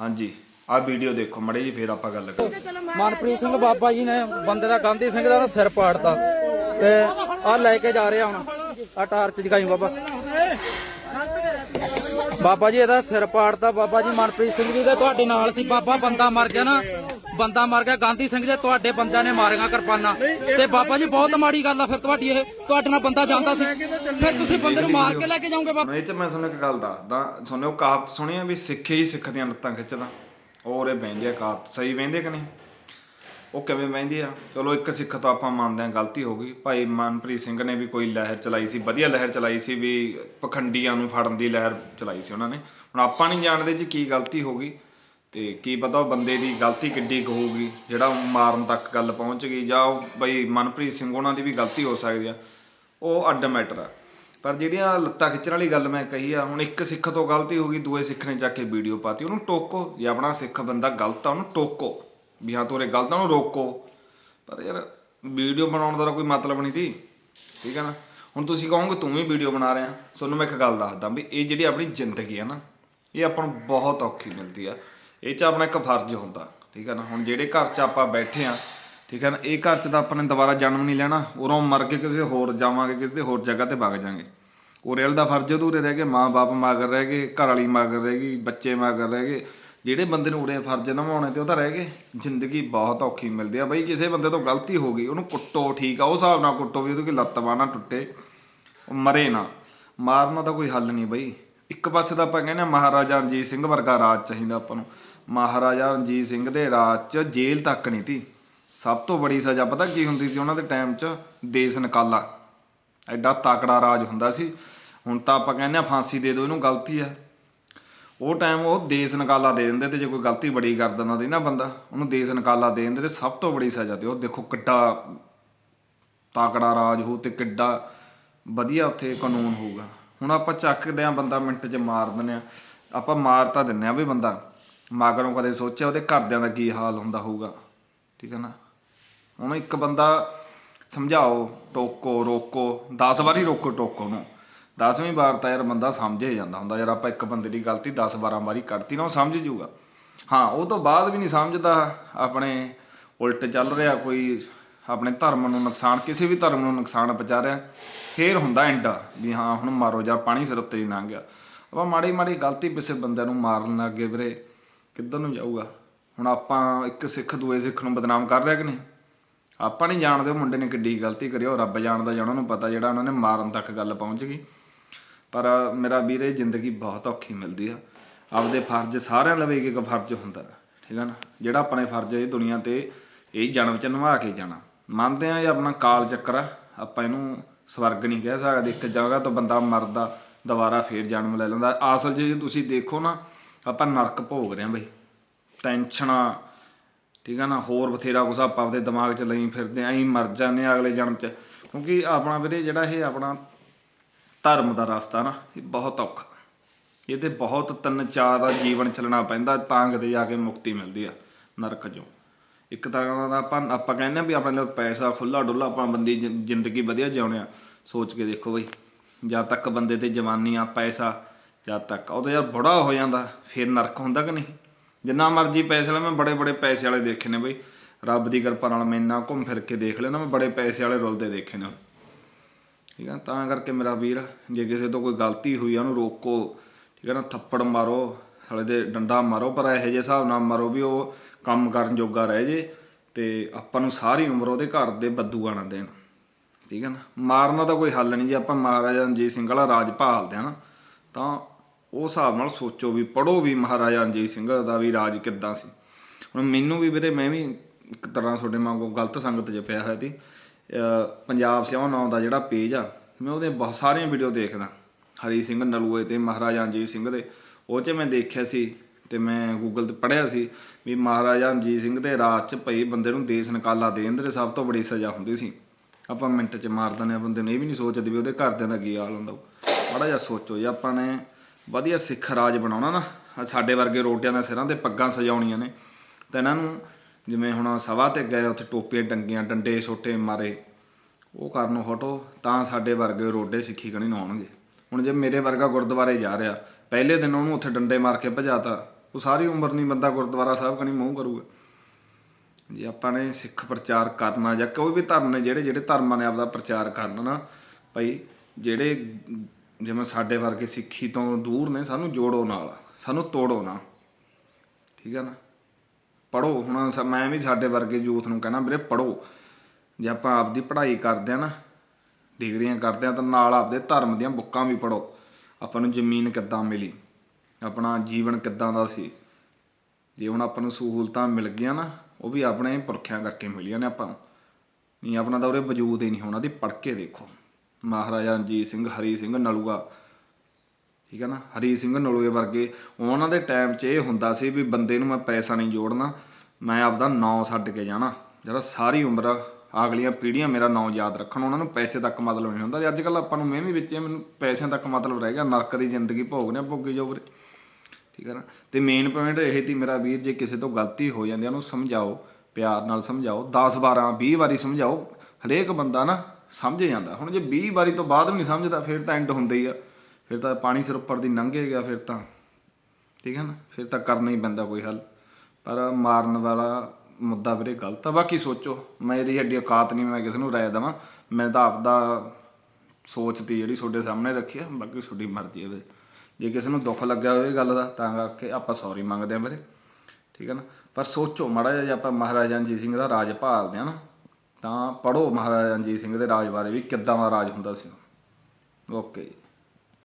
ਹਾਂਜੀ, ਆਹ ਵੀਡੀਓ ਦੇਖੋ, ਮੜੇ ਜੀ ਫੇਰ ਆਪਾਂ ਗੱਲ ਕਰਾਂਗੇ ਮਨਪ੍ਰੀਤ ਸਿੰਘ ਬਾਬਾ ਜੀ ਨੇ ਬੰਦੇ ਦਾ, ਗਾਂਧੀ ਸਿੰਘ ਦਾ ਨਾ ਸਿਰ ਪਾੜਤਾ ਤੇ ਆ ਲੈ ਕੇ ਜਾ ਰਿਹਾ ਹੁਣ। ਆ ਟਾਰਚ ਦਿਖਾਈ ਬਾਬਾ। ਬਾਬਾ ਜੀ ਇਹਦਾ ਸਿਰ ਪਾੜਤਾ, ਬਾਬਾ ਜੀ ਮਨਪ੍ਰੀਤ ਸਿੰਘ ਜੀ ਦੇ ਤੁਹਾਡੇ ਨਾਲ ਸੀ। ਬਾਬਾ ਬੰਦਾ ਮਰ ਗਿਆ ਨਾ ਬੰਦਾ ਮਰ ਗਿਆ ਗਾਂਧੀ ਸਿੰਘ ਦੇ ਤੁਹਾਡੇ ਬੰਦਿਆਂ ਨੇ ਮਾਰੀਆਂ ਕਿਰਪਾਨਾਂ। ਤੇ ਬਾਬਾ ਜੀ ਬਹੁਤ ਮਾੜੀ ਗੱਲ ਆ ਫਿਰ ਤੁਹਾਡੀ ਇਹ। ਤੁਹਾਡੇ ਨਾਲ ਬੰਦਾ ਜਾਂਦਾ ਸੀ। ਫਿਰ ਤੁਸੀਂ ਬੰਦੇ ਨੂੰ ਮਾਰ ਕੇ ਲੈ ਕੇ ਜਾਓਗੇ ਬਾਬਾ? ਇਹ ਚ ਮੈਂ ਤੁਹਾਨੂੰ ਇੱਕ ਗੱਲ ਦੱਸਦਾ ਤੁਹਾਨੂੰ ਉਹ ਕਹਾਵਤ ਸੁਣੀ ਆ ਵੀ ਸਿੱਖੇ ਹੀ ਸਿੱਖ ਦੀਆਂ ਲੱਤਾਂ ਖਿੱਚਦਾ। ਔਰ ਇਹ ਬਹਿੰਦੇ ਆ ਕਹਾਵਤ। ਸਹੀ ਬਹਿੰਦੇ ਕਿ ਨਹੀਂ? ਉਹ ਕਿਵੇਂ ਬਹਿੰਦੇ ਆ? ਚਲੋ ਇੱਕ ਸਿੱਖ ਤੋਂ ਆਪਾਂ ਮੰਨਦੇ ਆ ਗਲਤੀ ਹੋ ਗਈ। ਭਾਈ ਮਨਪ੍ਰੀਤ ਸਿੰਘ ਨੇ ਵੀ ਕੋਈ ਲਹਿਰ ਚਲਾਈ ਸੀ ਵਧੀਆ ਲਹਿਰ ਚਲਾਈ ਸੀ ਵੀ ਪਖੰਡੀਆਂ ਨੂੰ ਫੜਨ ਦੀ ਲਹਿਰ ਚਲਾਈ ਸੀ ਉਹਨਾਂ ਨੇ। ਹੁਣ ਆਪਾਂ ਨਹੀਂ ਜਾਣਦੇ ਜੀ ਕੀ ਗਲਤੀ ਹੋ ਗਈ। ਤੇ ਕੀ ਪਤਾ ਉਹ ਬੰਦੇ ਦੀ ਗਲਤੀ ਕਿੱਡੀ ਕੁ ਹੋਊਗੀ, ਜਿਹੜਾ ਮਾਰਨ ਤੱਕ ਗੱਲ ਪਹੁੰਚ ਗਈ ਜਾਂ ਉਹ ਬਈ ਮਨਪ੍ਰੀਤ ਸਿੰਘ ਉਹਨਾਂ ਦੀ ਵੀ ਗਲਤੀ ਹੋ ਸਕਦੀ ਆ, ਉਹ ਅੱਡ ਮੈਟਰ ਆ। ਪਰ ਜਿਹੜੀਆਂ ਲੱਤਾਂ ਖਿੱਚਣ ਵਾਲੀ ਗੱਲ ਮੈਂ ਕਹੀ ਆ, ਹੁਣ ਇੱਕ ਸਿੱਖ ਤੋਂ ਗਲਤੀ ਹੋ ਗਈ, ਦੂਏ ਸਿੱਖ ਨੇ ਜਾ ਕੇ ਵੀਡੀਓ ਪਾਤੀ, ਉਹਨੂੰ ਟੋਕੋ, ਜੇ ਆਪਣਾ ਸਿੱਖ ਬੰਦਾ ਗਲਤ ਆ, ਉਹਨੂੰ ਟੋਕੋ, ਵੀ ਹਾਂ ਤੂੰ ਇਹ ਗਲਤ ਆ, ਉਹਨੂੰ ਰੋਕੋ। ਪਰ ਯਾਰ ਵੀਡੀਓ ਬਣਾਉਣ ਦਾ ਤਾਂ ਕੋਈ ਮਤਲਬ ਨਹੀਂ ਸੀ, ਠੀਕ ਹੈ ਨਾ? ਹੁਣ ਤੁਸੀਂ ਕਹੋਗੇ ਤੂੰ ਵੀ ਵੀਡੀਓ ਬਣਾ ਰਿਹਾ, ਤੁਹਾਨੂੰ ਮੈਂ ਇੱਕ ਗੱਲ ਦੱਸਦਾ ਵੀ ਇਹ ਜਿਹੜੀ ਆਪਣੀ ਜ਼ਿੰਦਗੀ ਆ ਨਾ, ਇਹ ਆਪਾਂ ਨੂੰ ਬਹੁਤ ਔਖੀ ਮਿਲਦੀ ਆ। ਇਹ ਚ ਆਪਣਾ ਇੱਕ ਫਰਜ਼ ਹੁੰਦਾ, ਠੀਕ ਹੈ ਨਾ? ਹੁਣ ਜਿਹੜੇ ਘਰ 'ਚ ਆਪਾਂ ਬੈਠੇ ਆ, ਠੀਕ ਹੈ ਨਾ? ਇਹ ਘਰ 'ਚ ਤਾਂ ਆਪਾਂ ਨੇ ਦੁਬਾਰਾ ਜਨਮ ਨਹੀਂ ਲੈਣਾ, ਉਰੋਂ ਮਰ ਕੇ ਕਿਸੇ ਹੋਰ ਜਾਵਾਂਗੇ, ਕਿਸੇ ਦੇ ਹੋਰ ਜਗ੍ਹਾ ਤੇ ਵਗ ਜਾਾਂਗੇ। ਉਰੇ ਦਾ ਫਰਜ਼ ਅਧੂਰੇ ਰਹਿ ਗਏ, ਮਾਂ-ਬਾਪ ਮਾਗਰ ਰਹਿ ਗਏ ਘਰ ਵਾਲੀ ਮਾਗਰ ਰਹਿ ਗਈ, ਬੱਚੇ ਮਾਗਰ ਰਹਿ ਗਏ। ਜਿਹੜੇ ਬੰਦੇ ਨੂੰ ਉਰੇ ਫਰਜ਼ ਨਿਭਾਉਣੇ ਤੇ ਉਹ ਤਾਂ ਰਹਿ ਗਏ। ਜ਼ਿੰਦਗੀ ਬਹੁਤ ਔਖੀ ਮਿਲਦੀ ਆ ਬਈ, ਕਿਸੇ ਬੰਦੇ ਤੋਂ ਗਲਤੀ ਹੋ ਗਈ, ਉਹਨੂੰ ਕੁੱਟੋ, ਠੀਕ ਆ, ਉਹ ਹਿਸਾਬ ਨਾਲ ਕੁੱਟੋ ਵੀ ਉਹਦੀ ਕੋਈ ਲੱਤ ਬਾਂਹ ਨਾ ਟੁੱਟੇ, ਉਹ ਮਰੇ ਨਾ। ਮਾਰਨਾ ਤਾਂ ਕੋਈ ਹੱਲ ਨਹੀਂ ਬਈ। ਇੱਕ ਪਾਸੇ ਤਾਂ ਆਪਾਂ ਕਹਿੰਦੇ ਆ ਮਹਾਰਾਜਾ ਰਣਜੀਤ ਸਿੰਘ ਵਰਗਾ ਰਾਜ ਚਾਹੀਦਾ ਆਪਾਂ ਨੂੰ। ਮਹਾਰਾਜਾ ਰਣਜੀਤ ਸਿੰਘ ਦੇ ਰਾਜ 'ਚ ਜੇਲ੍ਹ ਤੱਕ ਨਹੀਂ ਸੀ ਸਭ ਤੋਂ ਬੜੀ ਸਜ਼ਾ ਪਤਾ ਕੀ ਹੁੰਦੀ ਸੀ ਉਹਨਾਂ ਦੇ ਟਾਈਮ 'ਚ? ਦੇਸ਼ ਨਿਕਾਲਾ। ਐਡਾ ਤਾਕੜਾ ਰਾਜ ਹੁੰਦਾ ਸੀ। ਹੁਣ ਤਾਂ ਆਪਾਂ ਕਹਿੰਦੇ ਆ ਫਾਂਸੀ ਦੇ ਦਿਓ, ਇਹਨੂੰ ਗਲਤੀ ਆ ਉਹ ਟਾਈਮ ਉਹ ਦੇਸ਼ ਨਿਕਾਲਾ ਦੇ ਦਿੰਦੇ ਤੇ ਜੇ ਕੋਈ ਗਲਤੀ ਬੜੀ ਕਰ ਦਿੰਦਾ ਸੀ ਨਾ ਬੰਦਾ, ਉਹਨੂੰ ਦੇਸ਼ ਨਿਕਾਲਾ ਦੇ ਦਿੰਦੇ ਤੇ ਸਭ ਤੋਂ ਬੜੀ ਸਜ਼ਾ ਤੇ ਉਹ ਦੇਖੋ ਕਿੱਡਾ ਤਾਕੜਾ ਰਾਜ ਹੋ ਤੇ ਕਿੱਡਾ ਵਧੀਆ ਉੱਥੇ ਕਾਨੂੰਨ ਹੋਊਗਾ। ਹੁਣ ਆਪਾਂ ਚੱਕਦੇ ਆ ਬੰਦਾ ਮਿੰਟ 'ਚ ਮਾਰ ਦਿੰਦੇ ਆ ਆਪਾਂ ਮਾਰ ਤਾਂ ਦਿੰਨੇ ਆ ਵੀ ਬੰਦਾ। ਮਗਰੋਂ ਕਦੇ ਸੋਚਿਆ ਉਹਦੇ ਘਰਦਿਆਂ ਦਾ ਕੀ ਹਾਲ ਹੁੰਦਾ ਹੋਊਗਾ। ਠੀਕ ਹੈ ਨਾ? ਹੁਣ ਇੱਕ ਬੰਦਾ ਸਮਝਾਓ, ਟੋਕੋ, ਰੋਕੋ 10 ਵਾਰੀ ਰੋਕੋ, ਟੋਕੋ ਨੂੰ 10ਵੀਂ ਵਾਰ ਤਾਂ ਯਾਰ ਬੰਦਾ ਸਮਝ ਹੀ ਜਾਂਦਾ ਹੁੰਦਾ, ਯਾਰ ਆਪਾਂ ਇੱਕ ਬੰਦੇ ਦੀ ਗਲਤੀ 10 12 ਵਾਰੀ ਕੱਢਤੀ ਨਾ ਉਹ ਸਮਝ ਜੂਗਾ। ਹਾਂ, ਉਹ ਤੋਂ ਬਾਅਦ ਵੀ ਨਹੀਂ ਸਮਝਦਾ ਆਪਣੇ ਉਲਟ ਚੱਲ ਰਿਹਾ ਕੋਈ, ਆਪਣੇ ਧਰਮ ਨੂੰ ਨੁਕਸਾਨ, ਕਿਸੇ ਵੀ ਧਰਮ ਨੂੰ ਨੁਕਸਾਨ ਪਹੁੰਚਾ ਰਿਹਾ। ਫੇਰ ਹੁੰਦਾ ਐਂਡ ਵੀ ਹਾਂ, ਹੁਣ ਮਾਰੋ ਜਾਂ ਪਾਣੀ ਸਿਰ ਉੱਤੇ ਹੀ ਲੰਘ ਗਿਆ। ਆਪਾਂ ਮਾੜੀ ਮਾੜੀ ਗਲਤੀ ਪਿੱਛੇ ਬੰਦਿਆਂ ਨੂੰ ਮਾਰਨ ਲੱਗ ਗਏ ਵੀਰੇ। ਕਿੱਧਰ ਨੂੰ ਜਾਊਗਾ? ਹੁਣ ਆਪਾਂ ਇੱਕ ਸਿੱਖ ਦੂਏ ਸਿੱਖ ਨੂੰ ਬਦਨਾਮ ਕਰ ਰਿਹਾ ਕਿ ਨਹੀਂ? ਆਪਾਂ ਨਹੀਂ ਜਾਣਦੇ, ਉਹ ਮੁੰਡੇ ਨੇ ਕਿੱਡੀ ਗਲਤੀ ਕਰੀ ਉਹ ਰੱਬ ਜਾਣਦਾ ਜਾਂ ਉਹਨਾਂ ਨੂੰ ਪਤਾ ਜਿਹੜਾ ਉਹਨਾਂ ਨੇ ਮਾਰਨ ਤੱਕ ਗੱਲ ਪਹੁੰਚ ਗਈ। ਪਰ ਮੇਰਾ ਵੀਰ ਇਹ ਜ਼ਿੰਦਗੀ ਬਹੁਤ ਔਖੀ ਮਿਲਦੀ ਆ। ਆਪਦੇ ਫਰਜ਼ ਸਾਰਿਆਂ ਲਵੇ ਇੱਕ ਇੱਕ ਫਰਜ਼ ਹੁੰਦਾ ਠੀਕ ਹੈ ਨਾ? ਜਿਹੜਾ ਆਪਣੇ ਫਰਜ਼ ਇਹ ਦੁਨੀਆ ਤੇ ਇਹ ਜਨਮ ਚ ਨਿਭਾ ਕੇ ਜਾਣਾ। ਮੰਨਦੇ ਆ ਇਹ ਆਪਣਾ ਕਾਲ ਚੱਕਰ ਆ, ਆਪਾਂ ਇਹਨੂੰ ਸਵਰਗ ਨਹੀਂ ਕਹਿ ਸਕਦੇ। ਇੱਕ ਜਗ੍ਹਾ ਤੋਂ ਬੰਦਾ ਮਰਦਾ, ਦੁਬਾਰਾ ਫੇਰ ਜਨਮ ਲੈ ਲੈਂਦਾ। ਅਸਲ 'ਚ ਜੇ ਤੁਸੀਂ ਦੇਖੋ ਨਾ ਆਪਾਂ ਨਰਕ ਭੋਗ ਰਹੇ ਹਾਂ ਬਈ। ਟੈਨਸ਼ਨਾਂ, ਠੀਕ ਆ ਨਾ, ਹੋਰ ਬਥੇਰਾ ਕੁਛ ਆਪਾਂ ਆਪਦੇ ਦਿਮਾਗ 'ਚ ਲਈ ਫਿਰਦੇ ਆਂ, ਐਂ ਮਰ ਜਾਂਦੇ ਆ ਅਗਲੇ ਜਨਮ 'ਚ। ਕਿਉਂਕਿ ਆਪਣਾ ਵੀਰੇ ਜਿਹੜਾ ਇਹ ਆਪਣਾ ਧਰਮ ਦਾ ਰਸਤਾ ਨਾ, ਇਹ ਬਹੁਤ ਔਖਾ। ਇਹਦੇ ਬਹੁਤ ਤਿੰਨ ਚਾਰ ਦਾ ਜੀਵਨ ਚੱਲਣਾ ਪੈਂਦਾ, ਤਾਂ ਕਿਤੇ ਜਾ ਕੇ ਮੁਕਤੀ ਮਿਲਦੀ ਆ, ਨਰਕ ਚੋਂ। ਇੱਕ ਤਰ੍ਹਾਂ ਦਾ ਆਪਾਂ ਆਪਾਂ ਕਹਿੰਦੇ ਆ ਵੀ ਆਪਣੇ ਲਈ ਪੈਸਾ ਖੁੱਲਾ ਡੁੱਲਾ ਆਪਾਂ ਬੰਦੀ ਜ਼ਿੰਦਗੀ ਵਧੀਆ ਜਿਉਣੇ ਆ। ਸੋਚ ਕੇ ਦੇਖੋ ਬਈ ਜਦ ਤੱਕ ਬੰਦੇ ਤੇ ਜਵਾਨੀ ਆ ਪੈਸਾ ਜਦ ਤੱਕ ਉਹ ਤਾਂ ਯਾਰ ਬੜਾ ਹੋ ਜਾਂਦਾ, ਫਿਰ ਨਰਕ ਹੁੰਦਾ ਕਿ ਨਹੀਂ? ਜਿੰਨਾ ਮਰਜ਼ੀ ਪੈਸੇ ਲੈ, ਮੈਂ ਬੜੇ ਬੜੇ ਪੈਸੇ ਵਾਲੇ ਦੇਖੇ ਨੇ ਬਈ। ਰੱਬ ਦੀ ਕਿਰਪਾ ਨਾਲ ਮੈਂ ਇੰਨਾ ਘੁੰਮ ਫਿਰ ਕੇ ਦੇਖ ਲਿਆ ਨਾ ਮੈਂ ਬੜੇ ਪੈਸੇ ਵਾਲੇ ਰੁਲਦੇ ਦੇਖੇ ਨੇ ਠੀਕ ਆ ਤਾਂ ਕਰਕੇ ਮੇਰਾ ਵੀਰ, ਜੇ ਕਿਸੇ ਤੋਂ ਕੋਈ ਗਲਤੀ ਹੋਈ ਆ, ਉਹਨੂੰ ਰੋਕੋ। ਠੀਕ ਆ ਨਾ? ਥੱਪੜ ਮਾਰੋ, ਸਾਲੇ ਦੇ ਡੰਡਾ ਮਾਰੋ, ਪਰ ਇਹੋ ਜਿਹੇ ਹਿਸਾਬ ਨਾਲ ਮਾਰੋ ਵੀ ਉਹ ਕੰਮ ਕਰਨ ਜੋਗਾ ਰਹਿ ਜੇ ਤੇ ਆਪਾਂ ਨੂੰ ਸਾਰੀ ਉਮਰ ਉਹਦੇ ਘਰ ਦੇ ਬੱਦੂ ਨਾ ਦੇਣ। ਠੀਕ ਹੈ ਨਾ? ਮਾਰਨਾ ਤਾਂ ਕੋਈ ਹੱਲ ਨਹੀਂ ਜੇ ਆਪਾਂ ਮਹਾਰਾਜਾ ਰਣਜੀਤ ਸਿੰਘ ਵਾਲਾ ਰਾਜ ਭਾਲਦੇ ਆ ਨਾ। ਤਾਂ ਉਹ ਹਿਸਾਬ ਨਾਲ ਸੋਚੋ ਵੀ ਪੜੋ ਵੀ ਮਹਾਰਾਜਾ ਰਣਜੀਤ ਸਿੰਘ ਦਾ ਵੀ ਰਾਜ ਕਿੱਦਾਂ ਸੀ। ਹੁਣ ਮੈਨੂੰ ਵੀ ਵੀਰੇ, ਮੈਂ ਵੀ ਇੱਕ ਤਰ੍ਹਾਂ ਤੁਹਾਡੇ ਵਾਂਗੂ ਗਲਤ ਸੰਗਤ 'ਚ ਪਿਆ ਹੋਇਆ ਸੀ। ਪੰਜਾਬ ਸਿਆਹ ਨਾਂ ਦਾ ਜਿਹੜਾ ਪੇਜ ਆ, ਮੈਂ ਉਹਦੇ ਬਹੁਤ ਸਾਰੀਆਂ ਵੀਡੀਓ ਦੇਖਦਾ। ਹਰੀ ਸਿੰਘ ਨਲੂਏ ਤੇ ਮਹਾਰਾਜਾ ਰਣਜੀਤ ਸਿੰਘ ਦੇ। ਉਹ 'ਚ ਮੈਂ ਦੇਖਿਆ ਸੀ ਤੇ ਮੈਂ ਗੂਗਲ ਤੇ ਪੜ੍ਹਿਆ ਸੀ ਵੀ ਮਹਾਰਾਜਾ ਰਣਜੀਤ ਸਿੰਘ ਦੇ ਰਾਜ 'ਚ ਭਈ ਬੰਦੇ ਨੂੰ ਦੇਸ਼ ਨਿਕਾਲਾ ਦੇ ਦਿੰਦੇ ਸਭ ਤੋਂ ਬੜੀ ਸਜ਼ਾ ਹੁੰਦੀ ਸੀ। ਆਪਾਂ ਮਿੰਟ 'ਚ ਮਾਰ ਦਿੰਦੇ ਆ ਬੰਦੇ ਨੂੰ ਇਹ ਵੀ ਨਹੀਂ ਸੋਚਦੇ ਵੀ ਉਹਦੇ ਘਰਦਿਆਂ ਦਾ ਕੀ ਹਾਲ ਹੁੰਦਾ। ਬੜਾ ਜਿਹਾ ਸੋਚੋ ਜੇ, ਆਪਾਂ ਨੇ ਵਧੀਆ ਸਿੱਖ ਰਾਜ ਬਣਾਉਣਾ ਨਾ। ਸਾਡੇ ਵਰਗੇ ਰੋਟਿਆਂ ਦੇ ਸਿਰਾਂ ਤੇ ਪੱਗਾਂ ਸਜਾਉਣੀਆਂ ਨੇ। ਤਾਂ ਇਹਨਾਂ ਨੂੰ ਜਿਵੇਂ ਹੁਣ ਸਵਾ ਤੇ ਗਏ, ਉੱਥੇ ਟੋਪੀਆਂ ਟੰਗੀਆਂ, ਡੰਡੇ ਛੋਟੇ ਮਾਰੇ, ਉਹ ਕਰਨ ਹਟੋ ਤਾਂ ਸਾਡੇ ਵਰਗੇ ਰੋਡੇ ਸਿੱਖੀ ਕਣੀ ਨਾ ਆਉਣਗੇ ਹੁਣ ਜੇ ਮੇਰੇ ਵਰਗਾ ਗੁਰਦੁਆਰੇ ਜਾ ਰਿਹਾ, ਪਹਿਲੇ ਦਿਨ ਉਹਨੂੰ ਉੱਥੇ ਡੰਡੇ ਮਾਰ ਕੇ ਭਜਾਤਾ, ਉਹ ਸਾਰੀ ਉਮਰ ਨਹੀਂ ਬੰਦਾ ਗੁਰਦੁਆਰਾ ਸਾਹਿਬ ਕਣੀ ਮੂੰਹ ਕਰੂਗਾ। ਜੇ ਆਪਾਂ ਨੇ ਸਿੱਖ ਪ੍ਰਚਾਰ ਕਰਨਾ, ਜਾਂ ਕੋਈ ਵੀ ਧਰਮ ਨੇ ਜਿਹੜੇ ਜਿਹੜੇ ਧਰਮਾਂ ਨੇ ਆਪਦਾ ਪ੍ਰਚਾਰ ਕਰਨਾ ਨਾ, ਭਾਈ ਜਿਹੜੇ ਜਿਵੇਂ ਸਾਡੇ ਵਰਗੇ ਸਿੱਖੀ ਤੋਂ ਦੂਰ ਨੇ, ਸਾਨੂੰ ਜੋੜੋ ਨਾਲ, ਸਾਨੂੰ ਤੋੜੋ ਨਾ। ਠੀਕ ਹੈ ਨਾ? ਪੜੋ ਹੁਣ ਸ- ਮੈਂ ਵੀ ਸਾਡੇ ਵਰਗੇ ਯੂਥ ਨੂੰ ਕਹਿਣਾ, ਵੀਰੇ ਪੜੋ ਜੇ ਆਪਾਂ ਆਪਦੀ ਪੜ੍ਹਾਈ ਕਰਦੇ ਆ ਨਾ, ਡਿਗਰੀਆਂ ਕਰਦੇ ਆ, ਤਾਂ ਨਾਲ ਆਪਦੇ ਧਰਮ ਦੀਆਂ ਬੁੱਕਾਂ ਵੀ ਪੜੋ ਆਪਾਂ ਨੂੰ ਜ਼ਮੀਨ ਕਿੱਦਾਂ ਮਿਲੀ? ਆਪਣਾ ਜੀਵਨ ਕਿੱਦਾਂ ਦਾ ਸੀ? ਜੇ ਹੁਣ ਆਪਾਂ ਨੂੰ ਸਹੂਲਤਾਂ ਮਿਲ ਗਈਆਂ ਨਾ, ਉਹ ਵੀ ਆਪਣੇ ਪੁਰਖਿਆਂ ਕਰਕੇ ਮਿਲੀਆਂ ਨੇ ਆਪਾਂ ਨੂੰ। ਨਹੀਂ, ਆਪਣਾ ਤਾਂ ਉਰੇ ਵਜੂਦ ਹੀ ਨਹੀਂ ਹੋਣਾ ਦੀ ਪੜ੍ਹ ਕੇ ਦੇਖੋ। ਮਹਾਰਾਜਾ ਰਣਜੀਤ ਸਿੰਘ ਹਰੀ ਸਿੰਘ ਨਲੂਆ। ਠੀਕ ਹੈ ਨਾ? ਹਰੀ ਸਿੰਘ ਨਲੂਏ ਵਰਗੇ। ਉਹਨਾਂ ਦੇ ਟਾਈਮ 'ਚ ਇਹ ਹੁੰਦਾ ਸੀ ਵੀ ਬੰਦੇ ਨੂੰ ਮੈਂ ਪੈਸਾ ਨਹੀਂ ਜੋੜਨਾ ਮੈਂ ਆਪਦਾ ਨਾਂ ਛੱਡ ਕੇ ਜਾਣਾ। ਜਿਹੜਾ ਸਾਰੀ ਉਮਰ ਅਗਲੀਆਂ ਪੀੜ੍ਹੀਆਂ ਮੇਰਾ ਨਾਂ ਯਾਦ ਰੱਖਣ ਉਹਨਾਂ ਨੂੰ ਪੈਸੇ ਤੱਕ ਮਤਲਬ ਨਹੀਂ ਹੁੰਦਾ। ਅੱਜ ਕੱਲ ਆਪਾਂ ਨੂੰ ਮੈਂ ਵੀ ਵਿੱਚ ਮੈਨੂੰ ਪੈਸਿਆਂ ਤੱਕ ਮਤਲਬ ਰਹਿ ਗਿਆ। ਨਰਕ ਦੀ ਜ਼ਿੰਦਗੀ ਭੋਗਨੇ ਆ, ਭੋਗੀ ਜਾਓ ਵੀਰੇ ਠੀਕ ਹੈ ਨਾ? ਤੇ ਮੇਨ ਪੁਆਇੰਟ ਇਹ ਸੀ ਮੇਰਾ ਵੀਰ ਜੇ ਕਿਸੇ ਤੋਂ ਗਲਤੀ ਹੋ ਜਾਂਦੀ ਆ ਉਹਨੂੰ ਸਮਝਾਓ। ਪਿਆਰ ਨਾਲ ਸਮਝਾਓ। 10 12 20 ਵਾਰੀ ਸਮਝਾਓ। ਹਰੇਕ ਬੰਦਾ ਨਾ ਸਮਝ ਜਾਂਦਾ ਹੁਣ ਜੇ 20 ਵਾਰੀ ਤੋਂ ਬਾਅਦ ਵੀ ਨਹੀਂ ਸਮਝਦਾ, ਫਿਰ ਤਾਂ ਐਂਡ ਹੁੰਦਾ ਹੀ ਆ। ਫਿਰ ਤਾਂ ਪਾਣੀ ਸਿਰ ਉੱਪਰ ਦੀ ਲੰਘੇ ਗਿਆ, ਫਿਰ ਤਾਂ। ਠੀਕ ਹੈ ਨਾ? ਫਿਰ ਤਾਂ ਕਰਨਾ ਹੀ ਪੈਂਦਾ ਕੋਈ ਹੱਲ। ਪਰ ਮਾਰਨ ਵਾਲਾ ਮੁੱਦਾ ਵੀਰੇ ਗਲਤ ਆ। ਬਾਕੀ ਸੋਚੋ ਮੇਰੀ ਐਡੀ ਔਕਾਤ ਨਹੀਂ, ਮੈਂ ਕਿਸੇ ਨੂੰ ਰਾਏ ਦੇਵਾਂ। ਮੈਂ ਤਾਂ ਆਪਦਾ ਸੋਚ ਤੀ ਜਿਹੜੀ ਤੁਹਾਡੇ ਸਾਹਮਣੇ ਰੱਖੀ ਆ, ਬਾਕੀ ਤੁਹਾਡੀ ਮਰਜ਼ੀ ਹੈ ਵੀਰੇ। ਜੇ ਕਿਸੇ ਨੂੰ ਦੁੱਖ ਲੱਗਿਆ ਹੋਵੇ ਗੱਲ ਦਾ, ਤਾਂ ਕਰਕੇ ਆਪਾਂ ਸੌਰੀ ਮੰਗਦੇ ਆ ਵੀਰੇ। ਠੀਕ ਹੈ ਨਾ? ਪਰ ਸੋਚੋ ਮਾੜਾ ਜਿਹਾ ਜੇ ਆਪਾਂ ਮਹਾਰਾਜਾ ਰਣਜੀਤ ਸਿੰਘ ਦਾ ਰਾਜ ਭਾਲਦੇ ਆ ਨਾ ਤਾਂ ਪੜੋ ਮਹਾਰਾਜਾ ਰਣਜੀਤ ਸਿੰਘ ਦੇ ਰਾਜ ਬਾਰੇ ਵੀ ਕਿੱਦਾਂ ਦਾ ਰਾਜ ਹੁੰਦਾ ਸੀ। ਓਕੇ ਜੀ।